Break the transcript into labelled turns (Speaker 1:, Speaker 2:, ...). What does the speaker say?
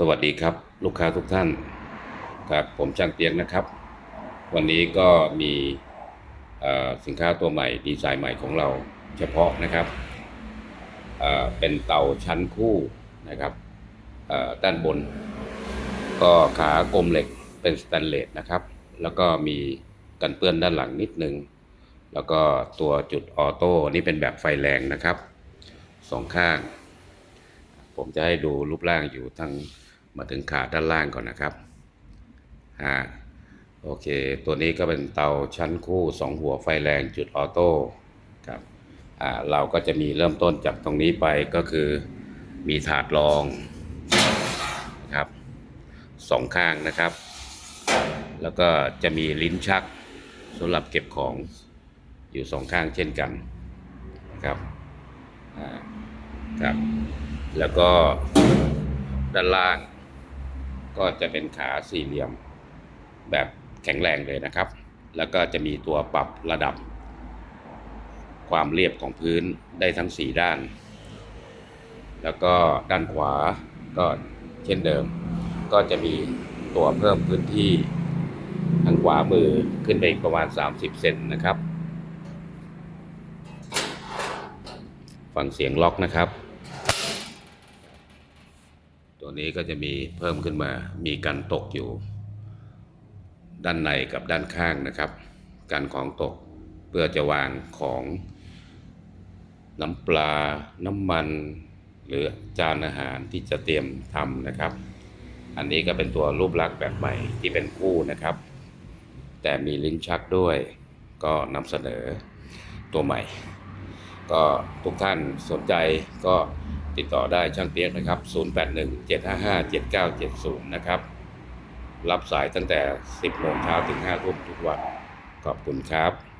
Speaker 1: สวัสดีครับ ลูกค้าทุกท่านครับผมช่างเตียงนะครับ วันนี้ก็มีสินค้าตัวใหม่ดีไซน์ใหม่ของเราเฉพาะนะครับเเป็นเตาชั้นคู่นะครับด้านบน ก็ขากลมเหล็กเป็นสแตนเลสนะครับ แล้วก็มีกันเปื้อนด้านหลังนิดนึง แล้วก็ตัวจุดออโต้นี่เป็นแบบไฟแรงนะครับสองข้าง ผมจะให้ดูรูปร่างอยู่ทั้งมาถึงขาด้านล่างก่อนนะครับอ่าโอเค ตัวนี้ก็เป็นเตาชั้นคู่ 2 หัวไฟแรงจุดออโต้ครับอ่าเราก็จะมีเริ่มต้นจากตรงนี้ไปก็คือมีถาดรองนะครับสองข้างนะครับ แล้วก็จะมีลิ้นชักสำหรับเก็บของอยู่สองข้างเช่นกันนะครับอ่าครับ แล้วก็ด้านล่าง ก็จะเป็นขาสี่เหลี่ยม แบบแข็งแรงเลยนะครับ แล้วก็จะมีตัวปรับระดับ ความเรียบของพื้นได้ทั้ง 4 ด้าน แล้วก็ด้านขวาก็เช่นเดิม ก็จะมีตัวเพิ่มพื้นที่ทางขวามือขึ้นไปอีกประมาณ 30 เซนนะครับ ฟังเสียงล็อกนะครับ ตัวนี้ก็จะมีเพิ่มขึ้นมา มีกันตกอยู่ ด้านในกับด้านข้างนะครับ กันของตกเพื่อจะวางของ น้ำปลา น้ำมัน หรือจานอาหารที่จะเตรียมทำนะครับ อันนี้ก็เป็นตัวรูปลักษณ์แบบใหม่ที่เป็นคู่นะครับ แต่มีลิ้นชักด้วยก็นำเสนอตัวใหม่ ก็ทุกท่านสนใจก็ ติดต่อได้ช่างเปียกนะครับ 0817557970 นะครับ รับสายตั้งแต่ 10โมงเช้าถึง5ทุ่มทุกวัน ขอบคุณครับ